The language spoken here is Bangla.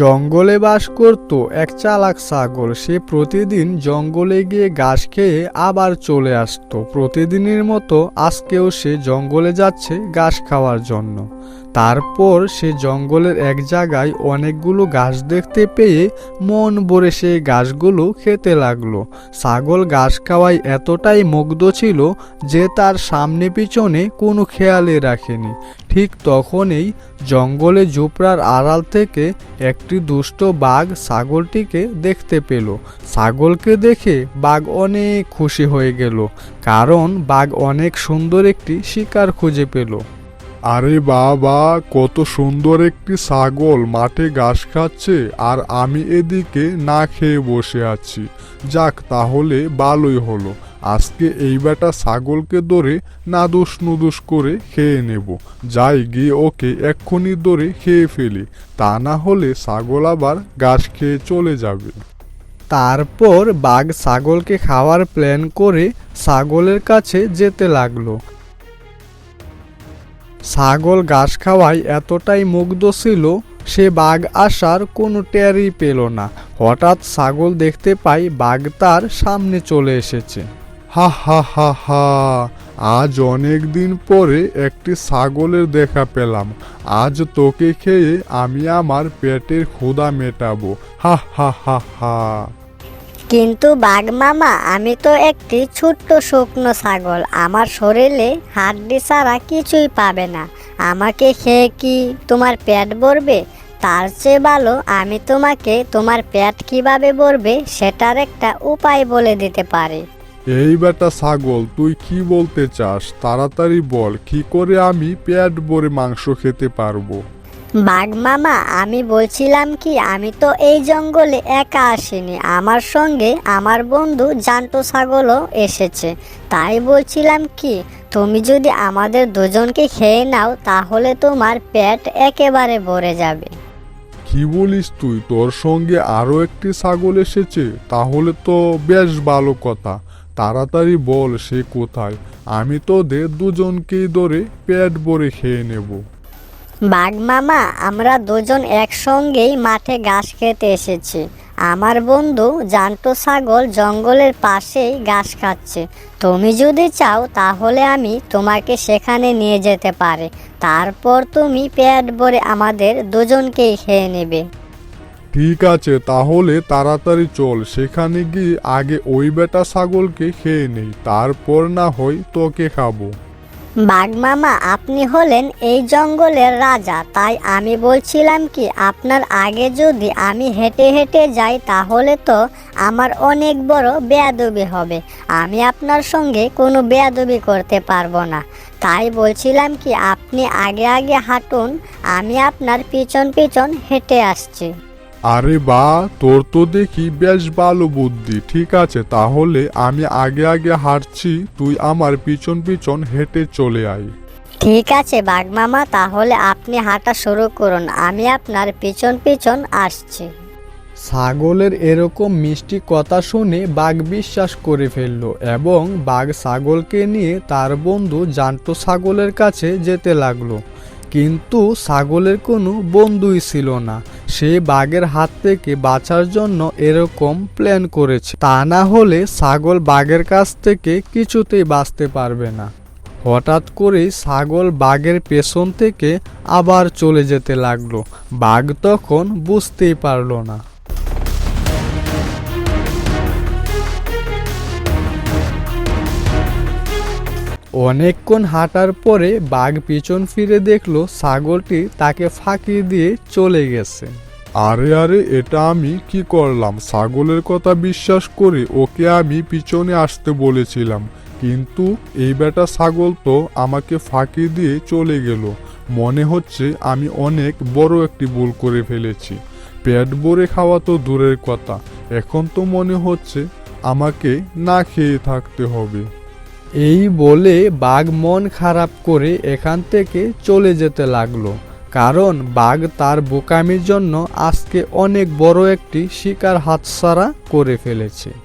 জঙ্গলে বাস করত এক চালাক ছাগল। সে প্রতিদিন জঙ্গলে গিয়ে ঘাস খেয়ে আবার চলে আসতো। প্রতিদিনের মতো আজকেও সে জঙ্গলে যাচ্ছে ঘাস খাওয়ার জন্য। তারপর সে জঙ্গলের এক জায়গায় অনেকগুলো গাছ দেখতে পেয়ে মন ভরে সেই গাছগুলো খেতে লাগল। ছাগল ঘাস খাওয়ায় এতটাই মুগ্ধ ছিল যে তার সামনে পিছনে কোনো খেয়ালে রাখেনি। ঠিক তখনই জঙ্গলে ঝোপড়ার আড়াল থেকে একটি দুষ্ট বাঘ ছাগলটিকে দেখতে পেল। ছাগলকে দেখে বাঘ অনেক খুশি হয়ে গেল, কারণ বাঘ অনেক সুন্দর একটি শিকার খুঁজে পেল। আরে বাবা, কত সুন্দর একটি ছাগল, মাঠে ঘাস খাচ্ছে আর আমি এদিকে না খেয়ে বসে আছি। যাক, তাহলে ভালোই হলো। আজকে এই বেটা ছাগলকে ধরে নাদুস নুদুস করে খেয়ে নেব। যাই, গিয়ে ওকে এক্ষুনি ধরে খেয়ে ফেলি। তা না হলে ছাগল আবার ঘাস খেয়ে চলে যাবে। তারপর বাঘ ছাগলকে খাওয়ার প্ল্যান করে ছাগলের কাছে যেতে লাগল। ছাগল ঘাস খাওয়ায় এতটাই মুগ্ধ ছিল, সে বাঘ আসার কোনো টেরই পেল না। হঠাৎ ছাগল দেখতে পাই বাঘ তার সামনে চলে এসেছে। হা হা হা হা, আজ অনেক দিন পরে একটি ছাগলের দেখা পেলাম। আজ তোকে খেয়ে আমি আমার পেটের ক্ষুধা মেটাবো। হা হা হা হা। কিন্তু বাঘ মামা, আমি তো একটি ছোট্ট শুকনো ছাগল। আমার শরীরে হাড্ডি ছাড়া কিছুই পাবে না। আমাকে খেয়ে কি তোমার পেট ভরবে? তার চেয়ে ভালো আমি তোমাকে তোমার পেট কীভাবে ভরবে সেটার একটা উপায় বলে দিতে পারি। এই বেটা ছাগল, তুই কি বলতে চাস? তাড়াতাড়ি বল, কি করে আমি পেট ভরে মাংস খেতে পারব? বাঘ মামা, আমি বলছিলাম কি, আমি তো এই জঙ্গলে একা আসিনি। আমার সঙ্গে আমার বন্ধু জান্টু ছাগলও এসেছে। তাই বলছিলাম কি, তুমি যদি আমাদের দুজনকে খেয়ে নাও, তাহলে তোমার পেট একেবারে ভরে যাবে। কি বলিস তুই? তোর সঙ্গে আরও একটি ছাগল এসেছে, তাহলে তো বেশ ভালো কথা। তাড়াতাড়ি বল সে কোথায়? আমি তো তোদের দুজনকেই ধরে পেট ভরে খেয়ে নেব। বাঘ মামা, আমরা দুজন একসঙ্গেই মাঠে ঘাস খেতে এসেছি। আমার বন্ধু জান্টু ছাগল জঙ্গলের পাশেই ঘাস খাচ্ছে। তুমি যদি চাও তাহলে আমি তোমাকে সেখানে নিয়ে যেতে পারে। তারপর তুমি পেট ভরে আমাদের দুজনকেই খেয়ে নেবে। ঠিক আছে, তাহলে তাড়াতাড়ি চল, সেখানে গিয়ে আগে ওই বেটা ছাগলকে খেয়ে নেই, তারপর না হয় তোকে খাব। বাঘ মামা, আপনি হলেন এই জঙ্গলের রাজা। তাই আমি বলছিলাম কি, আপনার আগে যদি আমি হেঁটে হেঁটে যাই, তাহলে তো আমার অনেক বড় বেয়াদবি হবে। আমি আপনার সঙ্গে কোনো বেয়াদবি করতে পারব না। তাই বলছিলাম কি, আপনি আগে আগে হাঁটুন, আমি আপনার পিছন পিছন হেঁটে আসছি। আরে বা তোর তো দেখি বেশ ভালো বুদ্ধি। ঠিক আছে তাহলে আমি আগে আগে হাঁটছি তুই আমার পিছন পিছন হেঁটে চলে আয়। ঠিক আছে বাঘ মামা তাহলে আপনি হাঁটা শুরু করুন। আমি আপনার পিছন পিছন আসছি। ছাগলের এরকম মিষ্টি কথা শুনে বাঘ বিশ্বাস করে ফেলল এবং বাঘ ছাগলকে নিয়ে তার বন্ধু জান্টু ছাগলের কাছে যেতে লাগল। কিন্তু ছাগলের কোনো বন্ধুই ছিল না। সে বাঘের হাত থেকে বাঁচার জন্য এরকম প্ল্যান করেছে। তা না হলে ছাগল বাঘের কাছ থেকে কিছুতেই বাঁচতে পারবে না। হঠাৎ করে ছাগল বাঘের পেছন থেকে আবার চলে যেতে লাগল। বাঘ তখন বুঝতেই পারল না। অনেকক্ষণ হাঁটার পরে বাঘ পিছন ফিরে দেখল ছাগলটি তাকে ফাঁকি দিয়ে চলে গেছে। আরে আরে, এটা আমি কি করলাম? ছাগলের কথা বিশ্বাস করে ওকে আমি পিছনে আসতে বলেছিলাম। কিন্তু এই বেটা ছাগল তো আমাকে ফাঁকি দিয়ে চলে গেল। মনে হচ্ছে আমি অনেক বড় একটি ভুল করে ফেলেছি। পেট ভরে খাওয়া তো দূরের কথা। এখন তো মনে হচ্ছে আমাকে না খেয়ে থাকতে হবে। এই বলে বাঘ মন খারাপ করে এখান থেকে চলে যেতে লাগল। কারণ বাঘ তার বোকামির জন্য আজকে অনেক বড় একটি শিকার হাতছাড়া করে ফেলেছে।